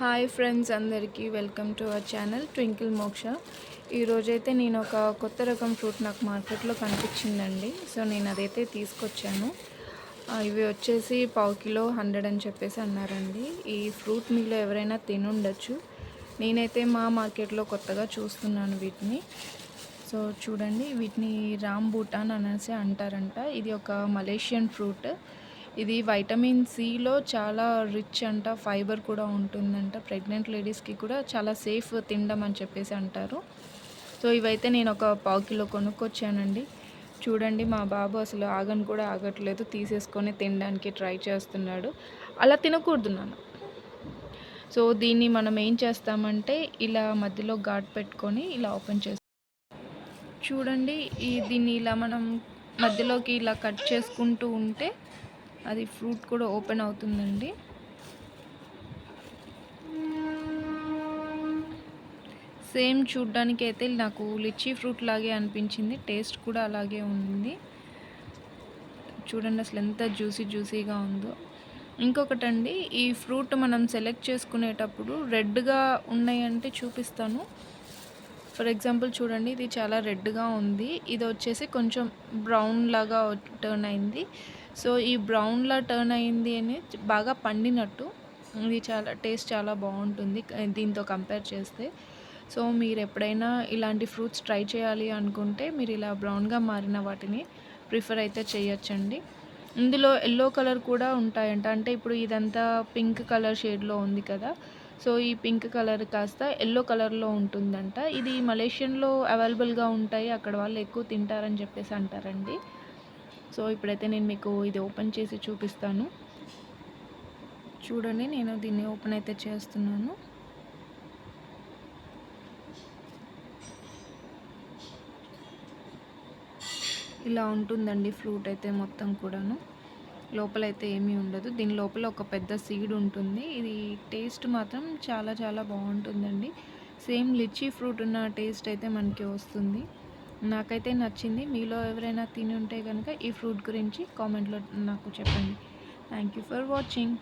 Hi friends అందరికీ welcome to our channel twinkle Moksha. ఈరోజైతే నేను ఒక కొత్త రకం ఫ్రూట్ నాకు మార్కెట్లో కనిపించిందండి. సో నేను అదైతే తీసుకొచ్చాను ఇవి వచ్చేసి పావు కిలో హండ్రెడ్ అని చెప్పేసి అన్నారండి. ఈ ఫ్రూట్ మీలో ఎవరైనా తినుండొచ్చు. నేనైతే మా మార్కెట్లో కొత్తగా చూస్తున్నాను వీటిని. సో చూడండి వీటిని రామ్ బూటాన్ అనేసి అంటారంట. ఇది ఒక మలేషియన్ ఫ్రూట్. ఇది వైటమిన్ సిలో చాలా రిచ్ అంట ఫైబర్ కూడా ఉంటుందంట. ప్రెగ్నెంట్ లేడీస్కి కూడా చాలా సేఫ్ తినడం అని చెప్పేసి అంటారు. సో ఇవైతే నేను ఒక పావు కిలో కొనుక్కొచ్చానండి. చూడండి మా బాబు అసలు ఆగని కూడా ఆగట్లేదు. తీసేసుకొని తినడానికి ట్రై చేస్తున్నాడు. అలా తినకూడదు నాన్న. సో దీన్ని మనం ఏం చేస్తామంటే ఇలా మధ్యలో ఘాట్ పెట్టుకొని ఇలా ఓపెన్ చేస్తాం చూడండి ఈ దీన్ని ఇలా మనం మధ్యలోకి ఇలా కట్ చేసుకుంటూ ఉంటే అది ఫ్రూట్ కూడా ఓపెన్ అవుతుందండి. సేమ్ చూడ్డానికి అయితే నాకు లిచీ ఫ్రూట్ లాగే అనిపించింది టేస్ట్ కూడా అలాగే ఉంది. చూడండి అసలు ఎంత జ్యూసీ జ్యూసీగా ఉందో. ఇంకొకటండి ఈ ఫ్రూట్ మనం సెలెక్ట్ చేసుకునేటప్పుడు రెడ్గా ఉన్నాయంటే చూపిస్తాను. ఫర్ ఎగ్జాంపుల్ చూడండి ఇది చాలా రెడ్గా ఉంది. ఇది వచ్చేసి కొంచెం బ్రౌన్ లాగా టర్న్ అయింది. సో ఈ బ్రౌన్లా టర్న్ అయింది అని బాగా పండినట్టు. ఇది చాలా టేస్ట్ చాలా బాగుంటుంది దీంతో కంపేర్ చేస్తే. సో మీరు ఎప్పుడైనా ఇలాంటి ఫ్రూట్స్ ట్రై చేయాలి అనుకుంటే మీరు ఇలా బ్రౌన్గా మారిన వాటిని ప్రిఫర్ అయితే చేయొచ్చండి. ఇందులో ఎల్లో కలర్ కూడా ఉంటాయంట. అంటే ఇప్పుడు ఇదంతా పింక్ కలర్ షేడ్లో ఉంది కదా. సో ఈ పింక్ కలర్ కాస్త ఎల్లో కలర్లో ఉంటుందంట. ఇది మలేషియన్లో అవైలబుల్గా ఉంటాయి. అక్కడ వాళ్ళు ఎక్కువ తింటారని చెప్పేసి అంటారండి. సో ఇప్పుడైతే నేను మీకు ఇది ఓపెన్ చేసి చూపిస్తాను. చూడండి నేను దీన్ని ఓపెన్ అయితే చేస్తున్నాను. ఇలా ఉంటుందండి ఫ్రూట్ అయితే మొత్తం కూడాను. లోపల అయితే ఏమీ ఉండదు. దీని లోపల ఒక పెద్ద సీడ్ ఉంటుంది. ఇది టేస్ట్ మాత్రం చాలా చాలా బాగుంటుందండి. సేమ్ లిచీ ఫ్రూట్ ఉన్న టేస్ట్ అయితే మనకి వస్తుంది. నాకైతే నచ్చింది. మీలో ఎవరైనా తిని ఉంటే కనుక ఈ ఫ్రూట్ గురించి కామెంట్లో నాకు చెప్పండి. Thank you for watching.